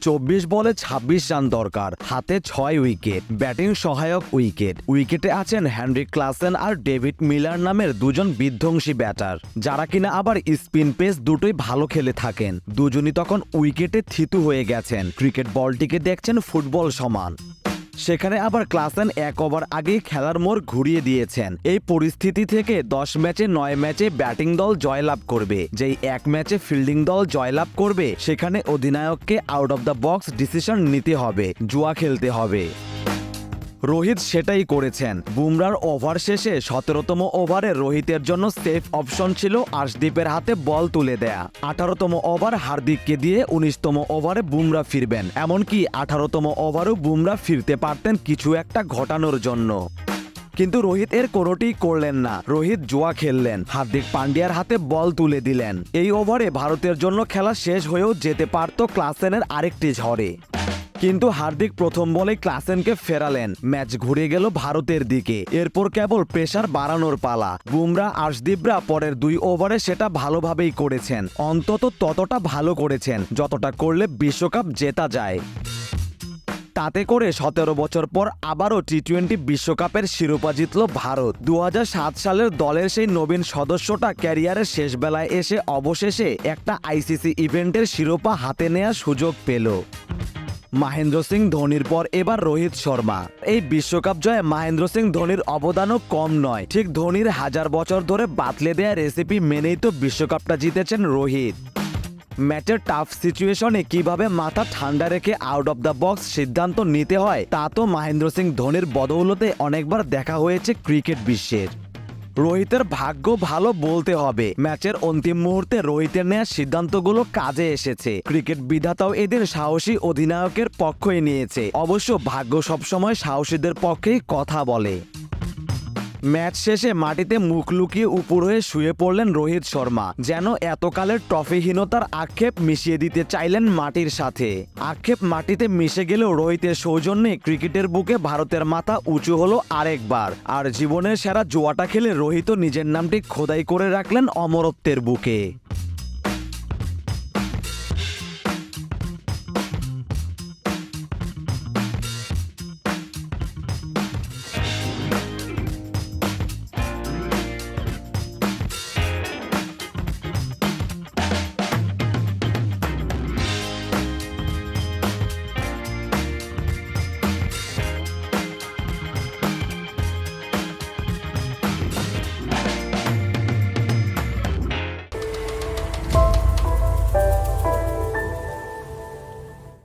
চব্বিশ বলে ২৬ রান দরকার। হাতে ছয় উইকেট, ব্যাটিং সহায়ক উইকেট। উইকেটে আছেন হ্যানরি ক্লাসেন আর ডেভিড মিলার নামের দুজন বিধ্বংসী ব্যাটার, যারা কিনা আবার স্পিন পেস দুটোই ভালো খেলে থাকেন। দুজনই তখন উইকেটে থিতু হয়ে গেছেন। ক্রিকেট বলটিকে দেখছেন ফুটবল সমান। সেখানে আবার ক্লাসেন এক ওভার আগেই খেলার মোড় ঘুরিয়ে দিয়েছেন। এই পরিস্থিতি থেকে দশ ম্যাচে নয় ম্যাচে ব্যাটিং দল জয়লাভ করবে। যেই এক ম্যাচে ফিল্ডিং দল জয়লাভ করবে, সেখানে অধিনায়ককে out of the box decision নিতে হবে, জুয়া খেলতে হবে। রোহিত সেটাই করেছেন। বুমরার ওভার শেষে সতেরোতম ওভারে রোহিতের জন্য সেফ অপশন ছিল আশদীপের হাতে বল তুলে দেয়া। আঠারোতম ওভার হার্দিককে দিয়ে উনিশতম ওভারে বুমরা ফিরবেন। এমনকি আঠারোতম ওভারও বুমরা ফিরতে পারতেন কিছু একটা ঘটানোর জন্য। কিন্তু রোহিত এর কোনোটি করলেন না। রোহিত জুয়া খেললেন। হার্দিক পান্ডিয়ার হাতে বল তুলে দিলেন। এই ওভারে ভারতের জন্য খেলা শেষ হয়েও যেতে পারত ক্লাসেনের আরেকটি ঝড়ে। কিন্তু হার্দিক প্রথম বলে ক্লাসেনকে ফেরালেন। ম্যাচ ঘুরে গেল ভারতের দিকে। এরপর কেবল প্রেসার বাড়ানোর পালা। বুমরা, আর্শদীপরা পরের দুই ওভারে সেটা ভালোভাবেই করেছেন। অন্তত ততটা ভালো করেছেন, যতটা করলে বিশ্বকাপ জেতা যায়। তাতে করে সতেরো বছর পর আবারও টি টোয়েন্টি বিশ্বকাপের শিরোপা জিতল ভারত। দু হাজার সাত সালের দলের সেই নবীন সদস্যটা ক্যারিয়ারের শেষ বেলায় এসে অবশেষে একটা আইসিসি ইভেন্টের শিরোপা হাতে নেয়ার সুযোগ পেল। মহেন্দ্র সিং ধোনির পর এবার রোহিত শর্মা। এই বিশ্বকাপ জয়ে মহেন্দ্র সিং ধোনির অবদানও কম নয়। ঠিক ধোনির হাজার বছর ধরে বাতলে দেয়া রেসিপি মেনেই তো বিশ্বকাপটা জিতেছেন রোহিত। ম্যাচের টাফ সিচুয়েশনে কীভাবে মাথা ঠান্ডা রেখে আউট অফ দ্য বক্স সিদ্ধান্ত নিতে হয়, তা তো মহেন্দ্র সিং ধোনির বদৌলতে অনেকবার দেখা হয়েছে ক্রিকেট বিশ্বের। রোহিতের ভাগ্য ভালো বলতে হবে। ম্যাচের অন্তিম মুহূর্তে রোহিতের নেওয়া সিদ্ধান্তগুলো কাজে এসেছে। ক্রিকেট বিধাতাও এদের সাহসী অধিনায়কের পক্ষই নিয়েছে। অবশ্য ভাগ্য সবসময় সাহসীদের পক্ষেই কথা বলে। ম্যাচ শেষে মাটিতে মুখ লুকিয়ে উপর হয়ে শুয়ে পড়লেন রোহিত শর্মা, যেন এতকালের ট্রফিহীনতার আক্ষেপ মিশিয়ে দিতে চাইলেন মাটির সাথে। আক্ষেপ মাটিতে মিশে গেলেও রোহিতের সৌজন্যে ক্রিকেটের বুকে ভারতের মাথা উঁচু হলো আরেকবার। আর জীবনের সেরা জোয়াটা খেলে রোহিত নিজের নামটি খোদাই করে রাখলেন অমরত্বের বুকে।